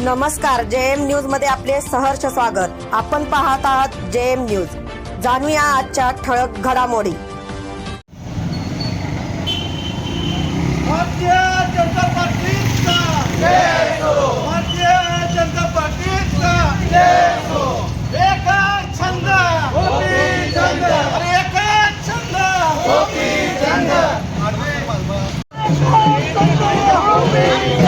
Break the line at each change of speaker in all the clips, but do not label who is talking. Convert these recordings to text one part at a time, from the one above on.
नमस्कार जे एम न्यूजमध्ये आपले सहर्ष स्वागत. आपण पाहत आहात जे एम न्यूज. जाणूया आजच्या ठळक घडामोडी.
जनता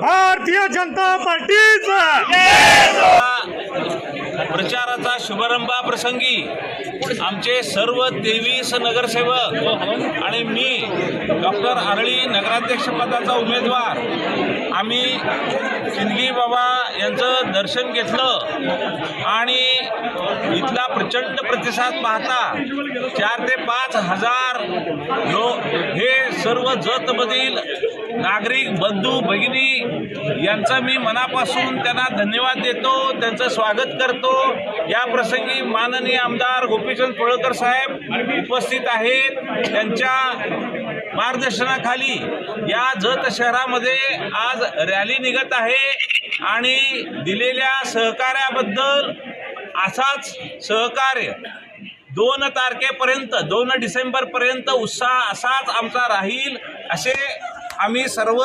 भारतीय जनता पार्टीचा.
प्रचाराचा शुभारंभा प्रसंगी आमचे सर्व तेवीस नगरसेवक आणि मी डॉक्टर आरळी नगराध्यक्षपदाचा उमेदवार आम्ही सिंदगी बाबा यांचं दर्शन घेतलं आणि इथला प्रचंड प्रतिसाद पाहता चार ते पाच हजार लो हे सर्व जतमधील नागरिक बंधू भगिनी यांचा मी मनापासून त्यांना धन्यवाद देतो त्यांचं स्वागत करतो. या प्रसंगी माननीय आमदार गोपीचंद पळकर साहेब उपस्थित आहेत. त्यांच्या मार्गदर्शनाखाली या जत शहरामध्ये आज रॅली निघत आहे आणि दिलेल्या सहकार्याबद्दल असाच सहकार्य दोन तारखेपर्यंत दोन डिसेंबरपर्यंत उत्साह असाच आमचा राहील असे आम्ही सर्व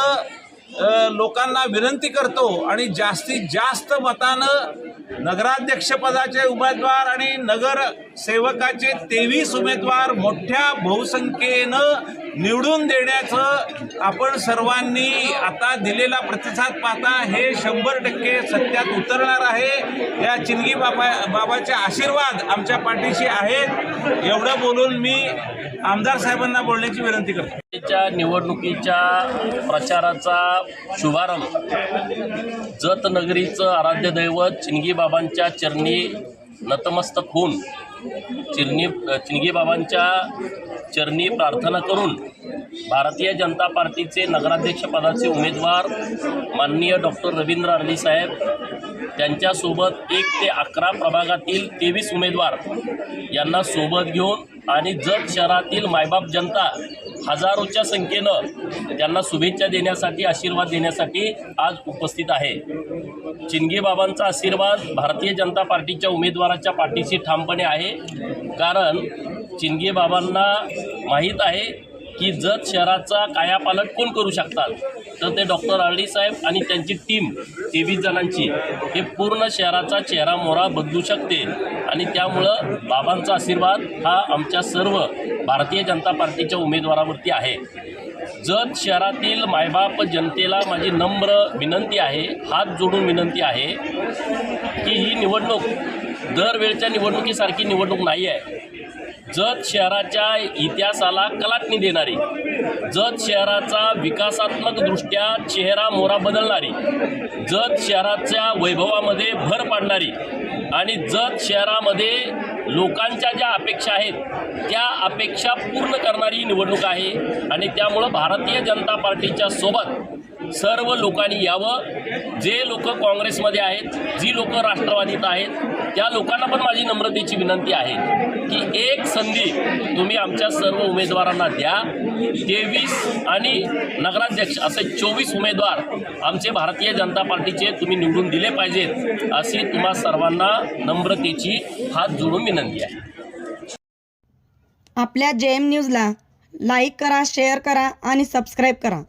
लोकांना विनंती करतो आणि जास्तीत जास्त मतानं नगराध्यक्षपदाचे उमेदवार आणि नगर सेवकाचे तेवीस उमेदवार मोठ्या बहुसंख्येनं निवडून देण्याचं आपण सर्वांनी आता दिलेला प्रतिसाद पाहता. हे शंभर टक्के सत्यात उतरणार आहे. या चिनगी बाबा बाबाचे आशीर्वाद आमच्या पाठीशी आहेत. एवढं बोलून मी आमदार साहेबांना बोलण्याची विनंती करतो.
च्या निवडणुकीच्या प्रचाराचा शुभारंभ जतनगरीचं आराध्य दैवत चिनगी बाबांच्या चरणी नतमस्तक होऊन चिरणी चिनगी बाबांच्या चरणी प्रार्थना करून भारतीय जनता पार्टीचे नगराध्यक्षपदाचे उमेदवार माननीय डॉक्टर रवींद्र अर्ली साहेब त्यांच्यासोबत एक ते अकरा प्रभागातील तेवीस उमेदवार यांना सोबत घेऊन आणि जत शहरातील मायबाप जनता हजारोच्या संख्येनं त्यांना शुभेच्छा देण्यासाठी आशीर्वाद देण्यासाठी आज उपस्थित आहे. चिनगे बाबांचा आशीर्वाद भारतीय जनता पार्टीच्या उमेदवाराच्या पाठीशी ठामपणे आहे. कारण चिनगे बाबांना माहीत आहे की जत शहराचा कायापालट कोण करू शकतात? तर ते डॉक्टर आरडी साहेब आणि त्यांची टीम तेवीस जणांची. हे पूर्ण शहराचा चेहरा मोहरा बदलू शकते. आणि त्यामुळं बाबांचा आशीर्वाद हा आमच्या सर्व भारतीय जनता पार्टीच्या उमेदवारावरती आहे. जत शहरातील मायबाप जनतेला माझी नम्र विनंती आहे हात जोडून विनंती आहे की ही निवडणूक दरवेळच्या निवडणुकीसारखी निवडणूक नाही आहे. जत शहराच्या इतिहासाला कलाटणी देणारी जत शहराचा विकासात्मक दृष्ट्या चेहरा मोरा बदलणारी जत शहराच्या वैभवामध्ये भर पाडणारी आणि जत शहरामध्ये लोकांच्या ज्या अपेक्षा आहेत त्या अपेक्षा पूर्ण करणारी निवडणूक आहे आणि त्यामुळं भारतीय जनता पार्टीच्या सोबत सर्व लोकांनी यावं. जे लोक काँग्रेसमध्ये आहेत जी लोक राष्ट्रवादीत आहेत या लोकांना पण माझी नम्रतेची विनंती आहे की एक संधी तुम्ही आमच्या सर्व उमेदवारांना द्या. तेवीस आणि नगराध्यक्ष असे चोवीस उमेदवार आमचे भारतीय जनता पार्टीचे तुम्ही निवडून दिले पाहिजेत अशी तुम्हा सर्वांना नम्रतेची हात जोडून विनंती आहे.
आपल्या जे एम न्यूजला लाईक करा शेअर करा आणि सबस्क्राईब करा.